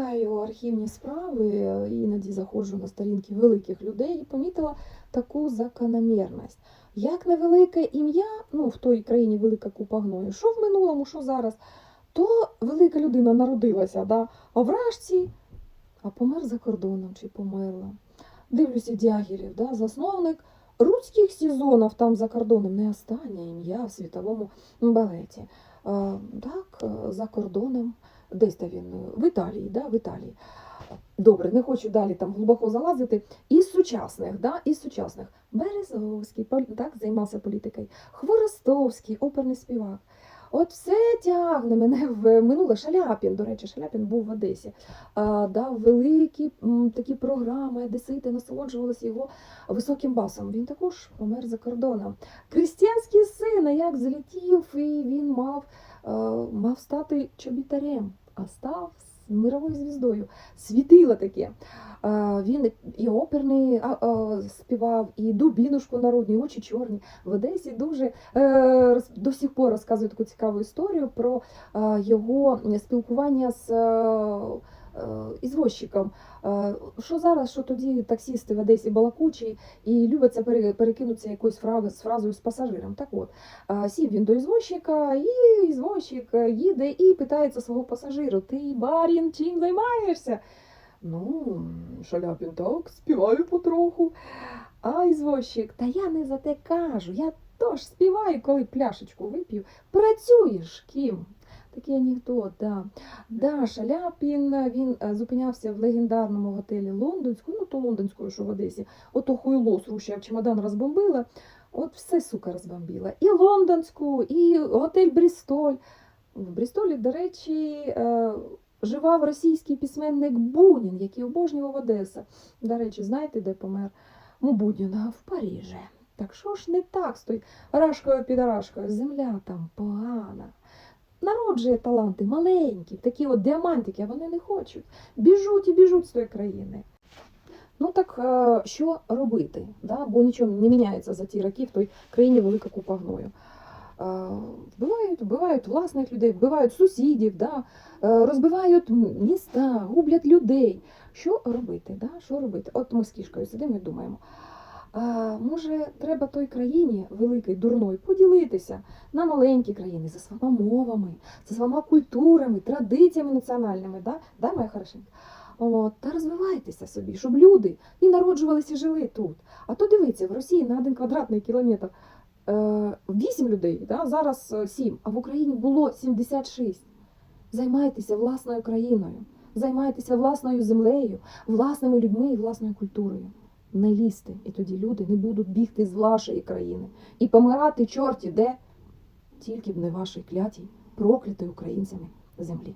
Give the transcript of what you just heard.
листаю архівні справи, іноді заходжу на сторінки великих людей і помітила таку закономірність. Як невелике ім'я, ну в той країні велика купа гною, що в минулому, що зараз, то велика людина народилася, да? а вражці, а помер за кордоном чи померла. Дивлюся Дягілєв, да? засновник руських сезонів там за кордоном, не останнє ім'я в світовому балеті. А, так, е, за кордоном, десь там він, е, в Італії, да? в Італії. Добре, не хочу далі там глибоко залазити. Із сучасних, да, із сучасних. Березовський, так, займався політикою. Хворостовський, оперний співак. От все тягне мене в минуле. Шаляпін, до речі, Шаляпін був в Одесі. А, дав великі м, такі програми, одесити насолоджувалися його високим басом. Він також помер за кордоном. Крістянський син, як злетів, і він мав, мав стати чобітарем, а став мировою звіздою. Світило таке. Е, Він і оперний співав, і дубінушку народні, очі чорні. В Одесі дуже е, до сих пор розказує таку цікаву історію про е, його спілкування з е, ізвозчиком. Е, Що зараз, що тоді таксісти в Одесі балакучі і любляться перекинутися якоюсь фразою, з фразою з пасажиром. Так от, е, сів він до ізвозчика, і ізвозчик їде і питається свого пасажиру: Ти, барін, чим займаєшся? Ну, Шаляпін так, співаю потроху. А ізвозчик, та я не за те кажу, я тож співаю, коли пляшечку вип'ю. Працюєш ким? Такий анекдот, да. Да, Шаляпін він е, зупинявся в легендарному готелі Лондонську, ну то лондонською, що в Одесі. Ото хуйло срущав, чемодан розбомбила. От все, сука, розбомбила. І лондонську, і готель Брістоль. В Брістолі, до речі, е, живав російський письменник Бунін, який обожнював Одеса. До речі, знаєте, де помер? У Будіна в Парижі. Так що ж не так той рашкою підарашкою? Земля там погана. Народжує таланти маленькі, такі от діамантики, а вони не хочуть. Біжуть і біжуть з тої країни. Ну так е, що робити? Да? Бо нічого не міняється за ті роки в той країні велика купа гною. Е, Вбивають, вбивають власних людей, вбивають сусідів, да? е, розбивають міста, гублять людей. Що робити? Да? Що робити? От ми з кішкою сидимо і думаємо. А, може, треба той країні великій, дурної, поділитися на маленькі країни за своїми мовами, за своїми культурами, традиціями національними, да? Да, моя хорошенька? От, та розвивайтеся собі, щоб люди і народжувалися, і жили тут. А то дивіться, в Росії на один квадратний кілометр е, 8 людей, да? зараз 7, а в Україні було 76. Займайтеся власною країною, займайтеся власною землею, власними людьми і власною культурою. Не лізти. і тоді люди не будуть бігти з вашої країни і помирати чорті де, тільки б не вашій клятій, проклятій українцями землі.